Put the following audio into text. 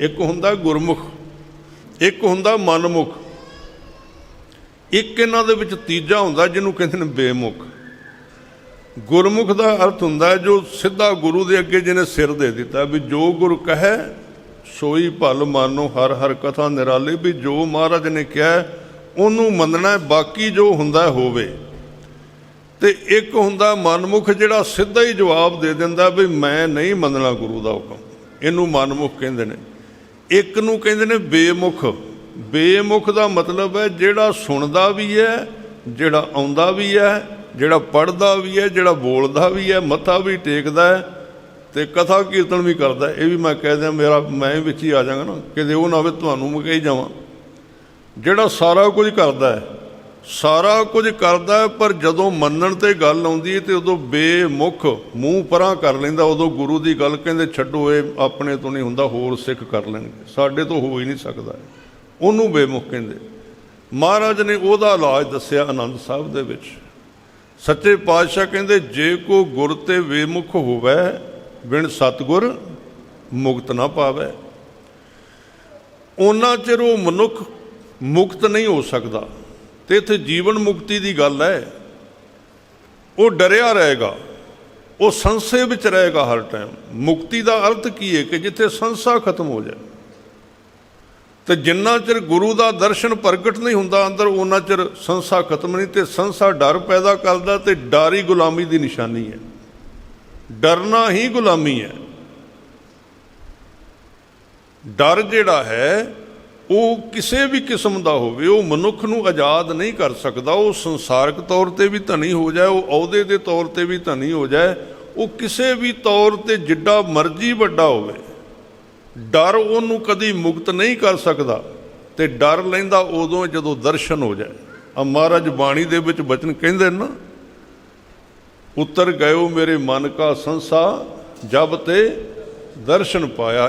ਇੱਕ ਹੁੰਦਾ ਗੁਰਮੁਖ, ਇੱਕ ਹੁੰਦਾ ਮਨਮੁਖ। ਇੱਕ ਇਹਨਾਂ ਦੇ ਵਿੱਚ ਤੀਜਾ ਹੁੰਦਾ ਜਿਹਨੂੰ ਕਹਿੰਦੇ ਨੇ ਬੇਮੁਖ। ਗੁਰਮੁਖ ਦਾ ਅਰਥ ਹੁੰਦਾ ਜੋ ਸਿੱਧਾ ਗੁਰੂ ਦੇ ਅੱਗੇ ਜਿਹਨੇ ਸਿਰ ਦੇ ਦਿੱਤਾ ਵੀ ਜੋ ਗੁਰ ਕਹੈ, ਸੋਈ ਭਲ ਮਾਨੋ ਹਰ ਹਰ ਕਥਾ ਨਿਰਾਲੇ, ਵੀ ਜੋ ਮਹਾਰਾਜ ਨੇ ਕਿਹਾ, ਉਹਨੂੰ ਮੰਨਣਾ ਬਾਕੀ ਜੋ ਹੁੰਦਾ ਹੋਵੇ। ਤੇ ਇੱਕ ਹੁੰਦਾ ਮਨਮੁਖ ਜਿਹੜਾ ਸਿੱਧਾ ਹੀ ਜਵਾਬ ਦੇ ਦਿੰਦਾ ਵੀ ਮੈਂ ਨਹੀਂ ਮੰਨਣਾ ਗੁਰੂ ਦਾ ਹੁਕਮ। ਇਹਨੂੰ ਮਨਮੁਖ ਕਹਿੰਦੇ ਨੇ। ਇੱਕ ਨੂੰ ਕਹਿੰਦੇ ਨੇ ਬੇਮੁਖ। ਬੇਮੁਖ ਦਾ ਮਤਲਬ ਹੈ ਜਿਹੜਾ ਸੁਣਦਾ ਵੀ ਹੈ, ਜਿਹੜਾ ਆਉਂਦਾ ਵੀ ਹੈ, ਜਿਹੜਾ ਪੜਦਾ ਵੀ ਹੈ, ਜਿਹੜਾ ਬੋਲਦਾ ਵੀ ਹੈ, ਮੱਥਾ ਵੀ ਟੇਕਦਾ ਹੈ ਤੇ ਕਥਾ ਕੀਰਤਨ ਵੀ ਕਰਦਾ ਇਹ ਵੀ ਮੈਂ ਕਹਿ ਦਿਆਂ, ਮੇਰਾ, ਮੈਂ ਵਿੱਚ ਹੀ ਆ ਜਾਵਾਂਗਾ ਨਾ, ਕਿਤੇ ਉਹ ਨਾ ਹੋਵੇ ਤੁਹਾਨੂੰ ਮੈਂ ਕਹੀ ਜਾਵਾਂ। ਜਿਹੜਾ ਸਾਰਾ ਕੁਝ ਕਰਦਾ ਹੈ ਸਾਰਾ ਕੁਝ ਕਰਦਾ ਪਰ ਜਦੋਂ ਮੰਨਣ ਤੇ ਗੱਲ ਆਉਂਦੀ ਹੈ ਤੇ ਉਦੋਂ ਬੇਮੁਖ ਮੂੰਹ ਪਰਾਂ ਕਰ ਲੈਂਦਾ, ਉਦੋਂ ਗੁਰੂ ਦੀ ਗੱਲ ਕਹਿੰਦੇ, ਛੱਡੋ, ਇਹ ਆਪਣੇ ਤੋਂ ਨਹੀਂ ਹੁੰਦਾ, ਹੋਰ ਸਿੱਖ ਕਰ ਲੈਣਗੇ। ਸਾਡੇ ਤੋਂ ਹੋ ਹੀ ਨਹੀਂ ਸਕਦਾ ਉਹਨੂੰ ਬੇਮੁਖ ਕਹਿੰਦੇ। ਮਹਾਰਾਜ ਨੇ ਉਹਦਾ ਇਲਾਜ ਦੱਸਿਆ ਆਨੰਦ ਸਾਹਿਬ ਦੇ ਵਿੱਚ। ਸੱਚੇ ਪਾਤਸ਼ਾਹ ਕਹਿੰਦੇ, ਜੇ ਕੋ ਗੁਰ ਤੇ ਵੇਮੁਖ ਹੋਵੇ, ਬਿਨ ਸਤਗੁਰ ਮੁਕਤ ਨਾ ਪਾਵੇ। ਉਹਨਾਂ ਚਿਰ ਉਹ ਮਨੁੱਖ ਮੁਕਤ ਨਹੀਂ ਹੋ ਸਕਦਾ। ਤੇ ਇੱਥੇ ਜੀਵਨ ਮੁਕਤੀ ਦੀ ਗੱਲ ਹੈ। ਉਹ ਡਰਿਆ ਰਹੇਗਾ। ਉਹ ਸੰਸ਼ੇ ਵਿੱਚ ਰਹੇਗਾ ਹਰ ਟਾਈਮ। ਮੁਕਤੀ ਦਾ ਅਰਥ ਕੀ ਹੈ ਕਿ ਜਿੱਥੇ ਸੰਸਾ ਖਤਮ ਹੋ ਜਾਏ। ਤੇ ਜਿੰਨਾ ਚਿਰ ਗੁਰੂ ਦਾ ਦਰਸ਼ਨ ਪ੍ਰਗਟ ਨਹੀਂ ਹੁੰਦਾ, ਅੰਦਰ ਉਹਨਾਂ ਚਿਰ ਸੰਸਾ ਖਤਮ ਨਹੀਂ। ਤੇ ਸੰਸਾ ਡਰ ਪੈਦਾ ਕਰਦਾ ਤੇ ਡਰ ਹੀ ਗੁਲਾਮੀ ਦੀ ਨਿਸ਼ਾਨੀ ਹੈ। ਡਰਨਾ ਹੀ ਗੁਲਾਮੀ ਹੈ। ਡਰ ਜਿਹੜਾ ਹੈ ਉਹ ਕਿਸੇ ਵੀ ਕਿਸਮ ਦਾ ਹੋਵੇ, ਉਹ ਮਨੁੱਖ ਨੂੰ ਆਜ਼ਾਦ ਨਹੀਂ ਕਰ ਸਕਦਾ, ਉਹ ਸੰਸਾਰਕ ਤੌਰ ਤੇ ਵੀ ਧਨੀ ਹੋ ਜਾਏ, ਉਹ ਅਹੁਦੇ ਦੇ ਤੌਰ ਤੇ ਵੀ ਧਨੀ ਹੋ ਜਾਏ, ਉਹ ਕਿਸੇ ਵੀ ਤੌਰ ਤੇ ਜਿੱਡਾ ਮਰਜ਼ੀ ਵੱਡਾ ਹੋਵੇ, ਡਰ ਉਹਨੂੰ ਕਦੀ ਮੁਕਤ ਨਹੀਂ ਕਰ ਸਕਦਾ ਤੇ ਡਰ ਲੈਂਦਾ ਉਦੋਂ ਜਦੋਂ ਦਰਸ਼ਨ ਹੋ ਜਾਏ। ਆ ਮਹਾਰਾਜ ਬਾਣੀ ਦੇ ਵਿੱਚ ਬਚਨ ਕਹਿੰਦੇ ਨੇ ਨਾ, ਉਤਰ ਗਇਓ ਮੇਰੇ ਮਨ ਕਾ ਸੰਸਾ, ਜਬ ਤੇ ਦਰਸ਼ਨ ਪਾਇਆ